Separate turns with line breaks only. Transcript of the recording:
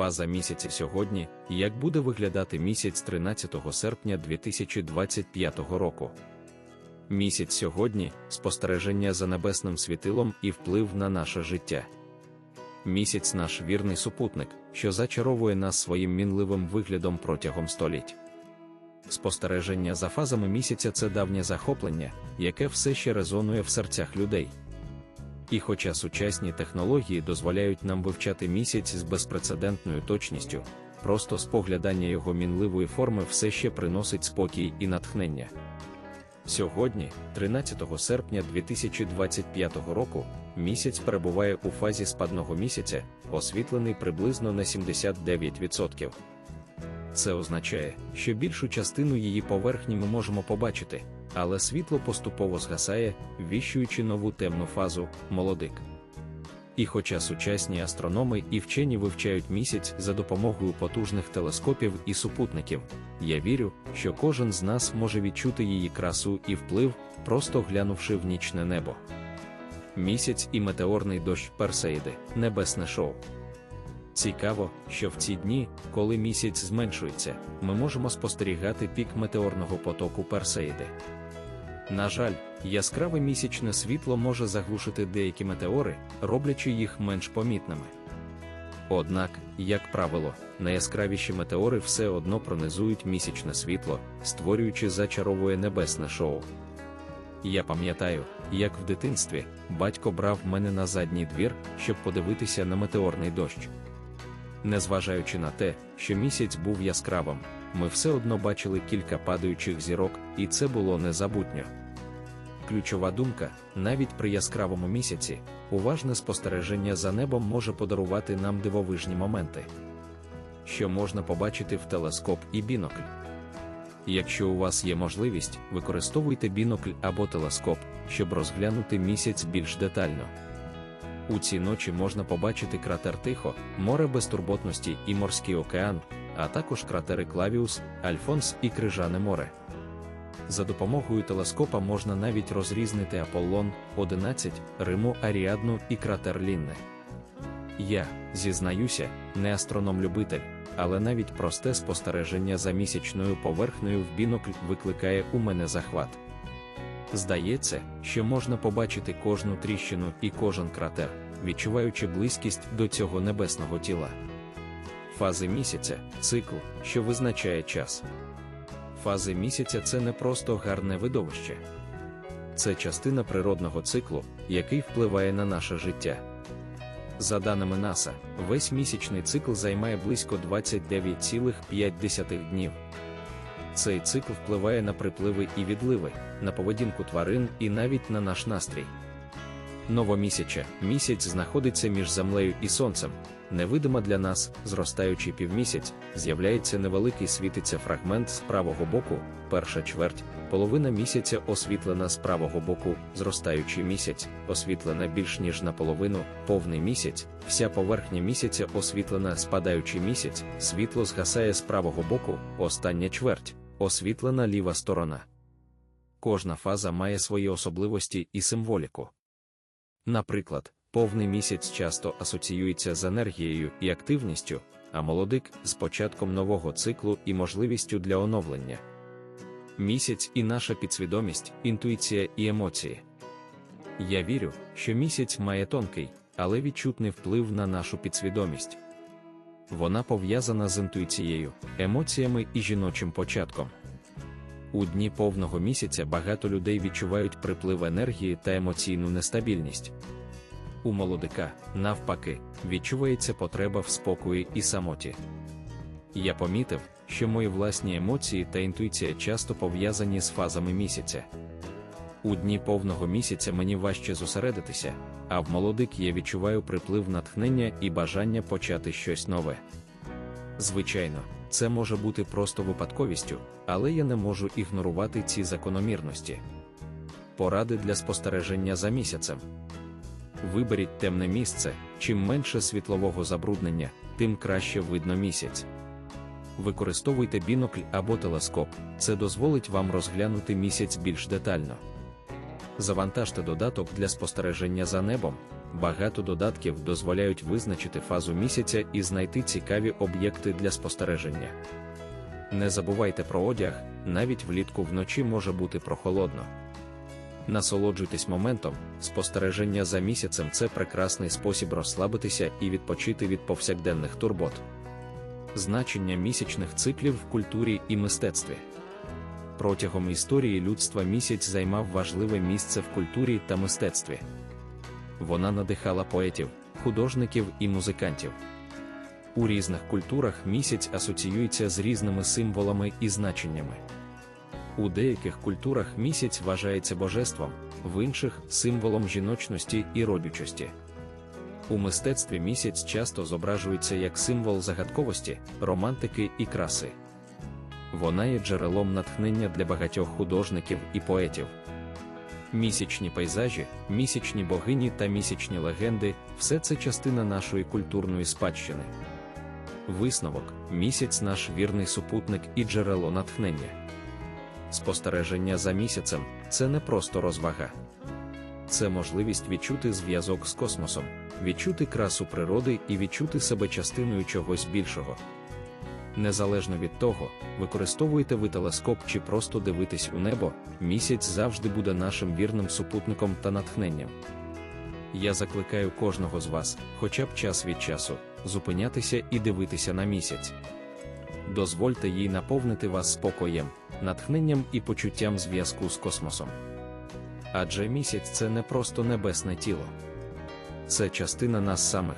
Фаза місяця сьогодні, як буде виглядати місяць 13 серпня 2025 року. Місяць сьогодні спостереження за небесним світилом і вплив на наше життя. Місяць наш вірний супутник, що зачаровує нас своїм мінливим виглядом протягом століть. Спостереження за фазами місяця це давнє захоплення, яке все ще резонує в серцях людей. І хоча сучасні технології дозволяють нам вивчати місяць з безпрецедентною точністю, просто споглядання його мінливої форми все ще приносить спокій і натхнення. Сьогодні, 13 серпня 2025 року, місяць перебуває у фазі спадного місяця, освітлений приблизно на 79%. Це означає, що більшу частину її поверхні ми можемо побачити, але світло поступово згасає, віщуючи нову темну фазу молодик. І хоча сучасні астрономи і вчені вивчають місяць за допомогою потужних телескопів і супутників, я вірю, що кожен з нас може відчути її красу і вплив, просто глянувши в нічне небо. Місяць і метеорний дощ Персеїди небесне шоу. Цікаво, що в ці дні, коли місяць зменшується, ми можемо спостерігати пік метеорного потоку Персеїди. На жаль, яскраве місячне світло може заглушити деякі метеори, роблячи їх менш помітними. Однак, як правило, найяскравіші метеори все одно пронизують місячне світло, створюючи зачаровує небесне шоу. Я пам'ятаю, як в дитинстві батько брав мене на задній двір, щоб подивитися на метеорний дощ. Незважаючи на те, що місяць був яскравим, ми все одно бачили кілька падаючих зірок, і це було незабутньо. Ключова думка, навіть при яскравому місяці, уважне спостереження за небом може подарувати нам дивовижні моменти, що можна побачити в телескоп і бінокль. Якщо у вас є можливість, використовуйте бінокль або телескоп, щоб розглянути місяць більш детально. У ці ночі можна побачити кратер Тихо, море безтурботності і морський океан, а також кратери Клавіус, Альфонс і Крижане море. За допомогою телескопа можна навіть розрізнити Аполлон 11, Риму Аріадну і кратер Лінне. Я, зізнаюся, не астроном-любитель, але навіть просте спостереження за місячною поверхнею в бінокль викликає у мене захват. Здається, що можна побачити кожну тріщину і кожен кратер, відчуваючи близькість до цього небесного тіла. Фази місяця цикл, що визначає час. Фази місяця це не просто гарне видовище, це частина природного циклу, який впливає на наше життя. За даними НАСА, весь місячний цикл займає близько 29,5 днів. Цей цикл впливає на припливи і відливи, на поведінку тварин і навіть на наш настрій. Новомісяча місяць знаходиться між землею і сонцем, невидима для нас, зростаючий півмісяць, з'являється невеликий світиться фрагмент з правого боку, перша чверть, половина місяця освітлена з правого боку, зростаючий місяць, освітлена більш ніж наполовину, повний місяць, вся поверхня місяця освітлена спадаючий місяць, світло згасає з правого боку, остання чверть, освітлена ліва сторона. Кожна фаза має свої особливості і символіку. Наприклад, повний місяць часто асоціюється з енергією і активністю, а молодик з початком нового циклу і можливістю для оновлення. Місяць і наша підсвідомість, інтуїція і емоції. Я вірю, що місяць має тонкий, але відчутний вплив на нашу підсвідомість. Вона пов'язана з інтуїцією, емоціями і жіночим початком. У дні повного місяця багато людей відчувають приплив енергії та емоційну нестабільність. У молодика, навпаки, відчувається потреба в спокої і самоті. Я помітив, що мої власні емоції та інтуїція часто пов'язані з фазами місяця. У дні повного місяця мені важче зосередитися, а в молодик я відчуваю приплив натхнення і бажання почати щось нове. Звичайно, це може бути просто випадковістю, але я не можу ігнорувати ці закономірності. Поради для спостереження за місяцем. Виберіть темне місце, чим менше світлового забруднення, тим краще видно місяць. Використовуйте бінокль або телескоп, це дозволить вам розглянути місяць більш детально. Завантажте додаток для спостереження за небом, багато додатків дозволяють визначити фазу місяця і знайти цікаві об'єкти для спостереження. Не забувайте про одяг, навіть влітку вночі може бути прохолодно. Насолоджуйтесь моментом, спостереження за місяцем це прекрасний спосіб розслабитися і відпочити від повсякденних турбот. Значення місячних циклів в культурі і мистецтві. Протягом історії людства місяць займав важливе місце в культурі та мистецтві. Вона надихала поетів, художників і музикантів. У різних культурах місяць асоціюється з різними символами і значеннями. У деяких культурах місяць вважається божеством, в інших символом жіночності і родючості. У мистецтві місяць часто зображується як символ загадковості, романтики і краси. Вона є джерелом натхнення для багатьох художників і поетів. Місячні пейзажі, місячні богині та місячні легенди все це частина нашої культурної спадщини. Висновок місяць наш вірний супутник і джерело натхнення. Спостереження за місяцем це не просто розвага. Це можливість відчути зв'язок з космосом, відчути красу природи і відчути себе частиною чогось більшого. Незалежно від того, використовуєте ви телескоп чи просто дивитесь у небо, місяць завжди буде нашим вірним супутником та натхненням. Я закликаю кожного з вас, хоча б час від часу, зупинятися і дивитися на місяць. Дозвольте їй наповнити вас спокоєм, натхненням і почуттям зв'язку з космосом. Адже місяць це не просто небесне тіло, це частина нас самих,